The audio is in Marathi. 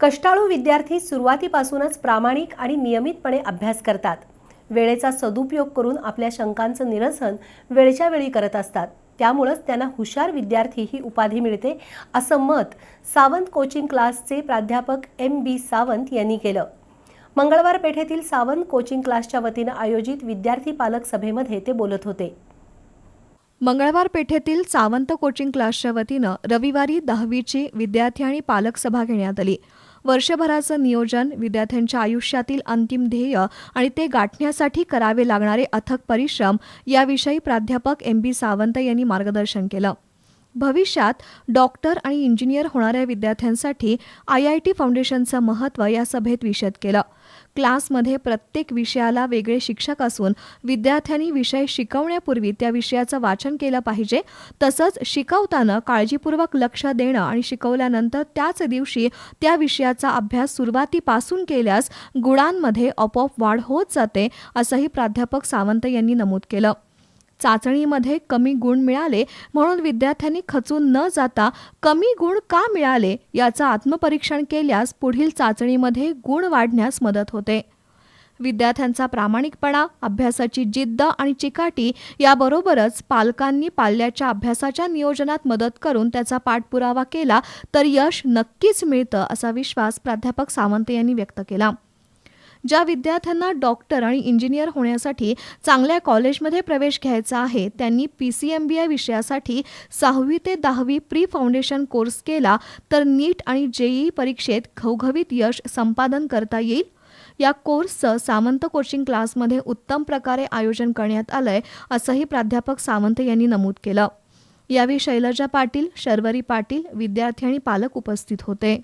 कष्टाळू विद्यार्थी सुरुवातीपासूनच प्रामाणिक आणि नियमितपणे अभ्यास करतात. वेळेचा सदुपयोग करून आपल्या शंकांचं निरसन वेळच्या वेळी करत असतात. त्यामुळंच त्यांना हुशार विद्यार्थी ही उपाधी मिळते असं मत सावंत कोचिंग क्लासचे प्राध्यापक एम बी सावंत यांनी केलं. मंगळवार पेठेतील सावंत कोचिंग क्लासच्या वतीनं आयोजित विद्यार्थी पालक सभेमध्ये ते बोलत होते. मंगळवार पेठेतील सावंत कोचिंग क्लासच्या वतीनं रविवारी दहावीची विद्यार्थी आणि पालक सभा घेण्यात आली. वर्षभराचं नियोजन विद्यार्थ्यांच्या आयुष्यातील अंतिम ध्येय आणि ते गाठण्यासाठी करावे लागणारे अथक परिश्रम याविषयी प्राध्यापक एम बी सावंत यांनी मार्गदर्शन केलं. भविष्यात डॉक्टर आणि इंजिनियर होणाऱ्या विद्यार्थ्यांसाठी आय आय टी फाउंडेशनचं महत्त्व या सभेत विशद केलं. क्लासमध्ये प्रत्येक विषयाला वेगळे शिक्षक असून विद्यार्थ्यांनी विषय शिकवण्यापूर्वी त्या विषयाचं वाचन केलं पाहिजे. तसंच शिकवताना काळजीपूर्वक लक्ष देणं आणि शिकवल्यानंतर त्याच दिवशी त्या विषयाचा अभ्यास सुरुवातीपासून केल्यास गुणांमध्ये आपोआप वाढ होत जाते असंही प्राध्यापक सावंत यांनी नमूद केलं. चाचणीमध्ये कमी गुण मिळाले म्हणून विद्यार्थ्यांनी खचून न जाता कमी गुण का मिळाले याचं आत्मपरीक्षण केल्यास पुढील चाचणीमध्ये गुण वाढण्यास मदत होते. विद्यार्थ्यांचा प्रामाणिकपणा अभ्यासाची जिद्द आणि चिकाटी याबरोबरच पालकांनी पाल्याच्या अभ्यासाच्या नियोजनात मदत करून त्याचा पाठपुरावा केला तर यश नक्कीच मिळतं असा विश्वास प्राध्यापक सावंत यांनी व्यक्त केला. ज्या विद्यार्थ्यांना डॉक्टर आणि इंजिनियर होण्यासाठी चांगल्या कॉलेजमध्ये प्रवेश घ्यायचा आहे त्यांनी P C M B I विषयासाठी सहावी ते दहावी प्री फाउंडेशन कोर्स केला तर नीट आणि जेईई परीक्षेत घवघवीत यश संपादन करता येईल? या कोर्सचं सामंत कोचिंग क्लासमध्ये उत्तम प्रकारे आयोजन करण्यात आलंय असंही प्राध्यापक सावंत यांनी नमूद केलं. यावेळी शैलजा पाटील शर्वरी पाटील विद्यार्थी आणि पालक उपस्थित होते.